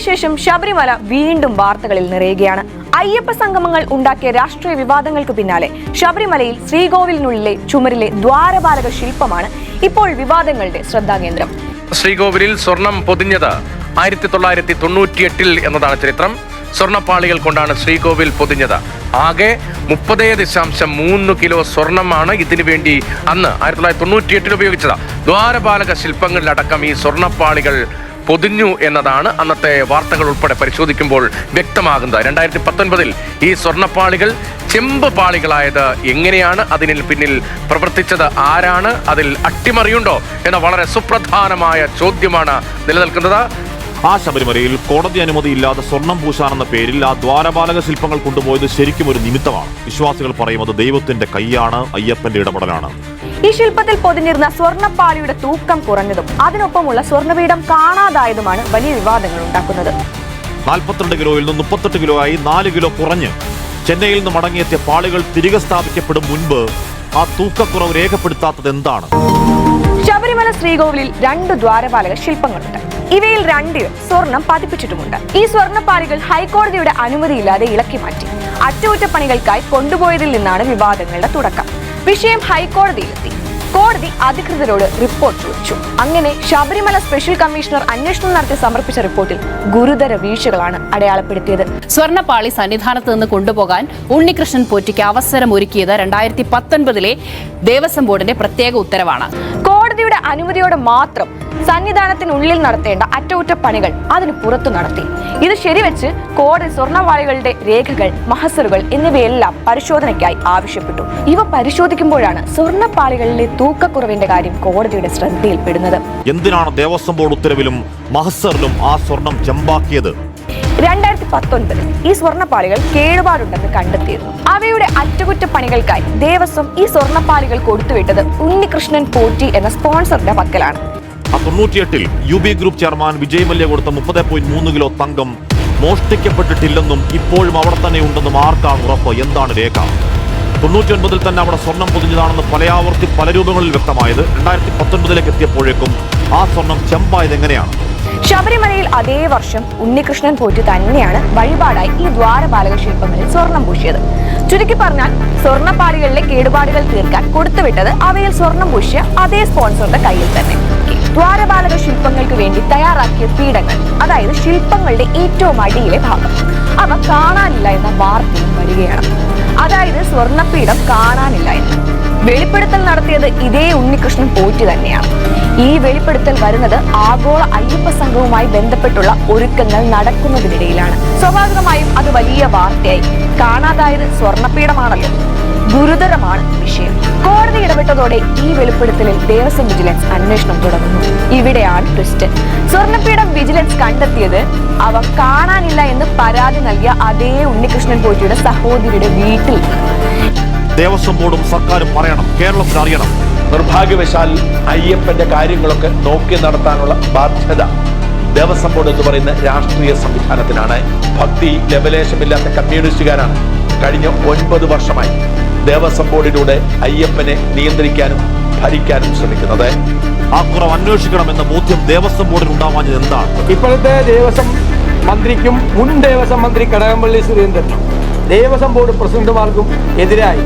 അതിനുശേഷം ശബരിമല വീണ്ടും വാർത്തകളിൽ നിറയുകയാണ്. അയ്യപ്പ സംഗമങ്ങൾ ഉണ്ടാക്കിയ രാഷ്ട്രീയ വിവാദങ്ങൾക്ക് പിന്നാലെ ശബരിമലയിൽ ശ്രീകോവിലിനുള്ളിലെ ചുമരിലെ ദ്വാരപാലക ശില്പമാണ് ഇപ്പോൾ വിവാദങ്ങളുടെ ശ്രദ്ധാകേന്ദ്രം. ശ്രീകോവിലിൽ സ്വർണം പൊതിഞ്ഞത് ആയിരത്തി തൊള്ളായിരത്തി തൊണ്ണൂറ്റിയെട്ടിൽ എന്നതാണ് ചരിത്രം. സ്വർണപ്പാളികൾ കൊണ്ടാണ് ശ്രീകോവിൽ പൊതിഞ്ഞത്. ആകെ മുപ്പതേ ദശാംശം മൂന്ന് കിലോ സ്വർണമാണ് ഇതിനു വേണ്ടി അന്ന് ആയിരത്തി തൊള്ളായിരത്തി തൊണ്ണൂറ്റിയെട്ടിൽ ഉപയോഗിച്ചത്. ദ്വാരപാലക ശില്പങ്ങളിലടക്കം ഈ സ്വർണപ്പാളികൾ പൊതിഞ്ഞു എന്നതാണ് അന്നത്തെ വാർത്തകൾ ഉൾപ്പെടെ പരിശോധിക്കുമ്പോൾ വ്യക്തമാകുന്നത്. രണ്ടായിരത്തി പത്തൊൻപതിൽ ഈ സ്വർണപ്പാളികൾ ചെമ്പ് പാളികളായത് എങ്ങനെയാണ്? അതിന് പിന്നിൽ പ്രവർത്തിച്ചത് ആരാണ്? അതിൽ അട്ടിമറിയുണ്ടോ? എന്ന വളരെ സുപ്രധാനമായ ചോദ്യമാണ് നിലനിൽക്കുന്നത്. ആ ശബരിമലയിൽ കോടതി അനുമതിയില്ലാതെ സ്വർണം പൂശാനെന്ന പേരിൽ ആ ദ്വാരപാലക ശില്പങ്ങൾ കൊണ്ടുപോയത് ശരിക്കും ഒരു നിമിത്തമാണ്. വിശ്വാസികൾ പറയുന്നത് ദൈവത്തിന്റെ കൈയാണ് അയ്യപ്പന്റെ ഇടപെടലാണ്. ഈ ശില്പത്തിൽ പൊതിഞ്ഞിരുന്ന സ്വർണപ്പാളിയുടെ തൂക്കം കുറഞ്ഞതും അതിനൊപ്പമുള്ള സ്വർണപീഠം കാണാതായതുമാണ് വലിയ വിവാദങ്ങൾ ഉണ്ടാക്കുന്നത്. നാൽപ്പത്തിരണ്ട് കിലോയിൽ നിന്ന് മുപ്പത്തെട്ട് കിലോ ആയി നാല് കിലോ കുറഞ്ഞ്. ചെന്നൈയിൽ നിന്ന് മടങ്ങിയെത്തിയ പാളികൾ തിരികെ സ്ഥാപിക്കപ്പെടും മുൻപ് ആ തൂക്കക്കുറവ് രേഖപ്പെടുത്താത്തത് എന്താണ് ശ്രീകോവിലിൽ രണ്ട് ദ്വാരപാലക ശില്പങ്ങളുണ്ട്. ഇവയിൽ രണ്ടിൽ സ്വർണം പതിപ്പിച്ചിട്ടുമുണ്ട്. ഈ സ്വർണപ്പാലികൾ ഹൈക്കോടതിയുടെ അനുമതിയില്ലാതെ ഇളക്കി മാറ്റി. അറ്റകുറ്റപ്പണികൾക്കായി കൊണ്ടുപോയതിൽ നിന്നാണ് വിവാദങ്ങളുടെ തുടക്കം. വിഷയം ഹൈക്കോടതിയിലെത്തി. കോടതി അധികൃതരോട് റിപ്പോർട്ട് ചോദിച്ചു. അങ്ങനെ ശബരിമല സ്പെഷ്യൽ കമ്മീഷണർ അന്വേഷണം നടത്തി സമർപ്പിച്ച റിപ്പോർട്ടിൽ ഗുരുതര വീഴ്ചകളാണ് അടയാളപ്പെടുത്തിയത്. സ്വർണപ്പാളി സന്നിധാനത്ത് നിന്ന് കൊണ്ടുപോകാൻ ഉണ്ണികൃഷ്ണൻ പോറ്റിക്ക് അവസരം ഒരുക്കിയത് രണ്ടായിരത്തി പത്തൊൻപതിലെ ദേവസ്വം ബോർഡിന്റെ പ്രത്യേക ഉത്തരവാണ്. കോടതിയുടെ അനുമതിയോടെ മാത്രം സന്നിധാനത്തിനുള്ളിൽ നടത്തേണ്ട അറ്റകുറ്റപ്പണികൾ അതിന് പുറത്തു നടത്തി. ഇത് ശരിവെച്ച് കോടതി സ്വർണവാളികളുടെ രേഖകൾ മഹസറുകൾ എന്നിവയെല്ലാം പരിശോധനയ്ക്കായി ആവശ്യപ്പെട്ടു. ഇവ പരിശോധിക്കുമ്പോഴാണ് സ്വർണപ്പാളികളിലെ തൂക്കക്കുറവിന്റെ കാര്യം കോടതിയുടെ ശ്രദ്ധയിൽപ്പെടുന്നത്. എന്തിനാണ് ദേവസ്വം ബോർഡ് ഉത്തരവിലും മഹസറിലും ആ സ്വർണം ചെമ്പാക്കിയത്? രണ്ടായിരത്തി പത്തൊൻപതിൽ ഈ സ്വർണപ്പാളികൾ കേടുപാടുണ്ടെന്ന് കണ്ടെത്തിയിരുന്നു അവയുടെ അറ്റകുറ്റപ്പണികൾക്കായി ദേവസ്വം ഈ സ്വർണപ്പാളികൾ കൊടുത്തുവിട്ടത് ഉണ്ണികൃഷ്ണൻ പോറ്റി എന്ന സ്പോൺസറുടെ പക്കലാണ്. തൊണ്ണൂറ്റിയെട്ടിൽ U B group chairman Vijay Mallya കൊടുത്ത മുപ്പത് പോയിന്റ് മൂന്ന് കിലോ തങ്കം മോഷ്ടിക്കപ്പെട്ടിട്ടില്ലെന്നും ഇപ്പോഴും അവിടെ തന്നെ ഉണ്ടെന്നും ആർക്കാണ് ഉറപ്പ്? എന്താണ് രേഖ? തൊണ്ണൂറ്റി ഒൻപതിൽ തന്നെ അവിടെ സ്വർണം പൊതിഞ്ഞതാണെന്ന് പലയാവർത്തി പല രൂപങ്ങളിൽ വ്യക്തമായത്. രണ്ടായിരത്തി പത്തൊൻപതിലേക്ക് എത്തിയപ്പോഴേക്കും ആ സ്വർണം ചെമ്പായത് എങ്ങനെയാണ് ശബരിമലയിൽ അതേ വർഷം ഉണ്ണികൃഷ്ണൻ പോറ്റി തന്നെയാണ് വഴിപാടായി ഈ ദ്വാരപാലക ശില്പങ്ങളിൽ സ്വർണം പൂശിയത്. ചുരുക്കി പറഞ്ഞാൽ സ്വർണപ്പാളികളിലെ കേടുപാടുകൾ തീർക്കാൻ കൊടുത്തുവിട്ടത് അവയിൽ സ്വർണം പൂശിയ അതേ സ്പോൺസറുടെ കയ്യിൽ തന്നെ. ദ്വാരപാലക ശില്പങ്ങൾക്ക് വേണ്ടി തയ്യാറാക്കിയ പീഠങ്ങൾ അതായത് ശില്പങ്ങളുടെ ഏറ്റവും അടിയിലെ ഭാഗം അവ കാണാനില്ല എന്ന വാർത്തയും വരികയാണ്. അതായത് സ്വർണപീഠം കാണാനില്ല എന്ന്. വെളിപ്പെടുത്തൽ നടത്തിയത് ഇതേ ഉണ്ണികൃഷ്ണൻ പോറ്റി തന്നെയാണ്. ഈ വെളിപ്പെടുത്തൽ വരുന്നത് ആഗോള അയ്യപ്പ സംഘവുമായി ബന്ധപ്പെട്ടുള്ള ഒരുക്കങ്ങൾ നടക്കുന്നതിനിടയിലാണ്. സ്വാഭാവികമായും അത് വലിയ വാർത്തയായി. കാണാതായത് സ്വർണപീഠമാണല്ലോ ഗുരുതരമാണ് വിഷയം. കോടതി ഇടപെട്ടതോടെ ഈ വെളിപ്പെടുത്തലിൽ ദേവസ്വം വിജിലൻസ് അന്വേഷണം തുടങ്ങുന്നു. ഇവിടെയാണ് ട്വിസ്റ്റ്. സ്വർണപീഠം വിജിലൻസ് കണ്ടെത്തിയത് അവ കാണാനില്ല എന്ന് പരാതി നൽകിയ അതേ ഉണ്ണികൃഷ്ണൻ പോറ്റിയുടെ സഹോദരിയുടെ വീട്ടിൽ. ദേവസ്വം ബോർഡും സർക്കാരും പറയണം കേരളത്തിൽ അറിയണം. നിർഭാഗ്യവശാൽ അയ്യപ്പന്റെ കാര്യങ്ങളൊക്കെ നോക്കി നടത്താനുള്ള ബാധ്യത ദേവസ്വം ബോർഡ് എന്ന് പറയുന്ന രാഷ്ട്രീയ സംവിധാനത്തിനാണ്. ഭക്തി ലവലേശമില്ലാത്ത കമ്മ്യൂണിസ്റ്റുകാരാണ്. കഴിഞ്ഞ ഒൻപത് വർഷമായി ദേവസ്വം ബോർഡിലൂടെ അയ്യപ്പനെ നിയന്ത്രിക്കാനും ഭരിക്കാനും ശ്രമിക്കുന്നത്. ആ കുറവ് അന്വേഷിക്കണമെന്ന ബോധ്യം ദേവസ്വം ബോർഡിന് ഉണ്ടാവാഞ്ഞത് എന്താണ്? ഇപ്പോഴത്തെ ദേവസ്വം മന്ത്രിക്കും മുൻ ദേവസ്വം മന്ത്രി കടകംപള്ളി സുരേന്ദ്രനും. ദേവസ്വം ബോർഡ് പ്രസിഡന്റുമാർക്കും എതിരായി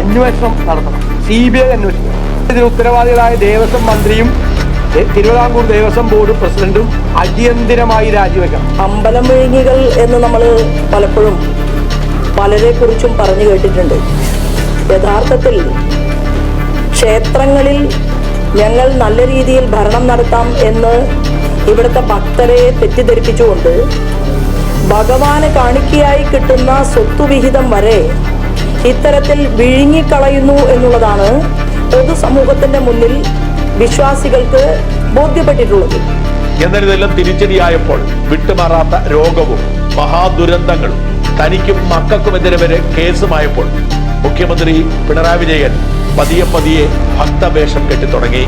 അന്വേഷണം നടത്തണം. സി ബി ഐ അന്വേഷണം ഇതിന് ഉത്തരവാദികളായ ദേവസ്വം മന്ത്രിയും തിരുവിതാംകൂർ ദേവസ്വം ബോർഡ് പ്രസിഡന്റും അടിയന്തിരമായി രാജിവെക്കണം. അമ്പലം വിഴുങ്ങികൾ എന്ന് നമ്മൾ പലപ്പോഴും പലരെ കുറിച്ചും പറഞ്ഞു കേട്ടിട്ടുണ്ട്. യഥാർത്ഥത്തിൽ ക്ഷേത്രങ്ങളിൽ ഞങ്ങൾ നല്ല രീതിയിൽ ഭരണം നടത്താം എന്ന് ഇവിടുത്തെ ഭക്തരെ തെറ്റിദ്ധരിപ്പിച്ചുകൊണ്ട് ഭഗവാന് കാണിക്കയായി കിട്ടുന്ന സ്വത്തുവിഹിതം വരെ ഇത്തരത്തിൽ വിഴുങ്ങിക്കളയുന്നു എന്നുള്ളതാണ് പൊതുസമൂഹത്തിന്റെ മുന്നിൽ വിശ്വാസികൾക്ക് ബോധ്യപ്പെട്ടിട്ടുള്ളത്. എന്നാൽ ഇതെല്ലാം തിരിച്ചടിയായപ്പോൾ വിട്ടുമാറാത്ത രോഗവും മഹാദുരന്തങ്ങളും തനിക്കും മക്കൾക്കുമെതിരെ വരെ കേസുമായപ്പോൾ മുഖ്യമന്ത്രി പിണറായി വിജയൻ പതിയെ പതിയെ ഭക്തവേഷം കെട്ടിത്തുടങ്ങി.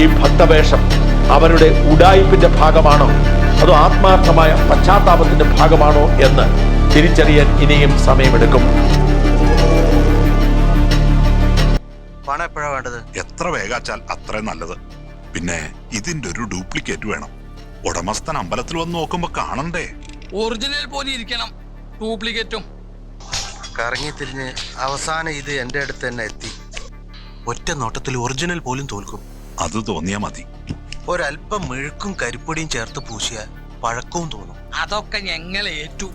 ഈ ഭക്തവേഷം അവരുടെ ഉഡായിപ്പിന്റെ ഭാഗമാണോ അതോ ആത്മാർത്ഥമായ പശ്ചാത്താപത്തിന്റെ ഭാഗമാണോ എന്ന് തിരിച്ചറിയാൻ ഇനിയും സമയമെടുക്കും. പണം എപ്പോഴാ വേണ്ടത്? എത്ര വേഗാച്ചാൽ അത്രയും നല്ലത്. പിന്നെ ഇതിന്റെ ഒരു ഡ്യൂപ്ലിക്കേറ്റ് വേണം. ഉടമസ്ഥൻ അമ്പലത്തിൽ വന്ന് നോക്കുമ്പോ കാണണ്ടേ? ഒറിജിനൽ പോലെ ഇരിക്കണം ഡ്യൂപ്ലിക്കേറ്റും. കറങ്ങി തിരിഞ്ഞ് അവസാനം ഇത് എന്റെ അടുത്ത് തന്നെ എത്തി. ഒറ്റ നോട്ടത്തിൽ ഒറിജിനൽ പോലും തോൽക്കും. അത് തോന്നിയാ മതി. ഒരല്പം മെഴുക്കും കരിപ്പൊടിയും ചേർത്ത് പൂശിയാൽ പഴക്കവും തോന്നും. അതൊക്കെ ഞങ്ങൾ ഏറ്റു.